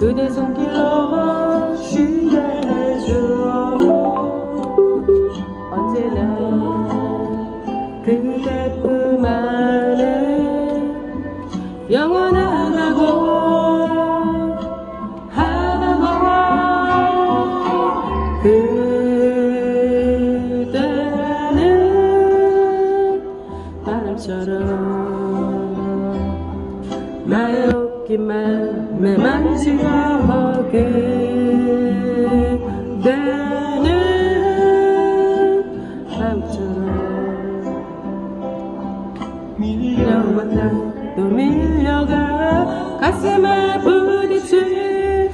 그대 손길로 쉬게 해주어. 언제나 그대뿐 안에 영원하다고 하다고 그대는 바람처럼 나의 내 만지고 그대는 바람처럼 밀려왔다. 또 밀려가 가슴에 부딪힌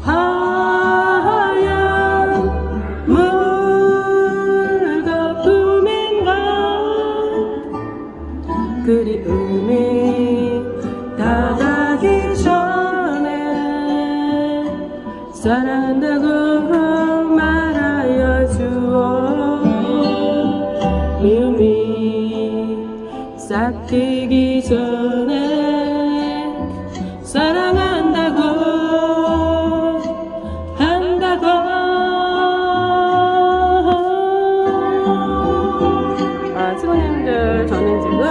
하얀 물거품인가? 그리움이 사랑한다고 말하여 주어. 미움이 싹 트기 전에 사랑한다고 한다고. 아 친구님들 저는 지금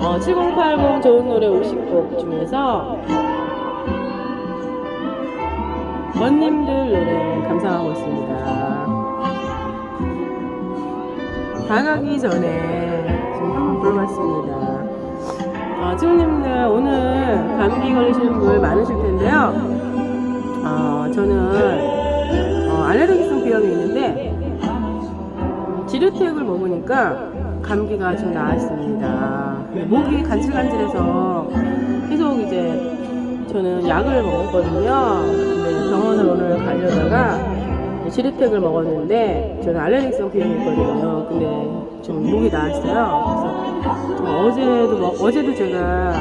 어, 7080 좋은 노래 50곡 중에서 원님들 노래 감상하고 있습니다. 다가기 전에 지금 한번 불러봤습니다. 어, 친구님들 오늘 감기 걸리시는 분 많으실 텐데요. 어, 저는 어, 알레르기성 비염이 있는데 지르텍을 먹으니까 감기가 좀 나았습니다. 목이 간질간질해서 계속 이제 저는 약을 먹었거든요. 근데 병원을 오늘 가려다가 지르텍을 먹었는데 저는 알레르기성 비염이 있거든요. 근데 좀 목이 나았어요. 그래서 좀 어제도 먹- 어제도 제가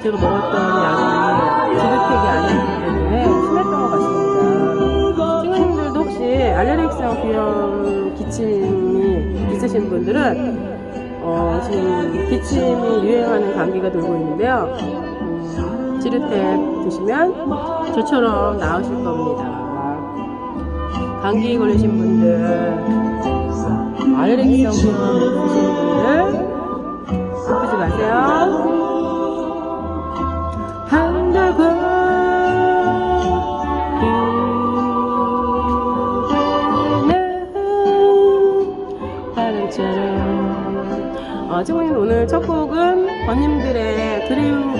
제가 먹었던 약이 지르텍이 아니었기 때문에 심했던 것 같습니다. 친구님들도 혹시 알레르기성 비염 기침이 있으신 분들은 어, 지금 기침이 유행하는 감기가 돌고 있는데요. 음, 지르텍 드시면 저처럼 나으실 겁니다. 감기 걸리신 분들, 알레르기성 비염 있으신 분들 아프지 마세요. 한다고 어, 친구님 오늘 첫 곡은 번님들의 그리움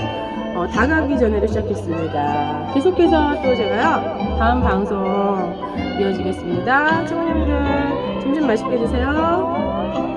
어, 다가기 전에를 시작했습니다. 계속해서 또 제가요 다음 방송 이어지겠습니다. 친구님들 점심 맛있게 드세요.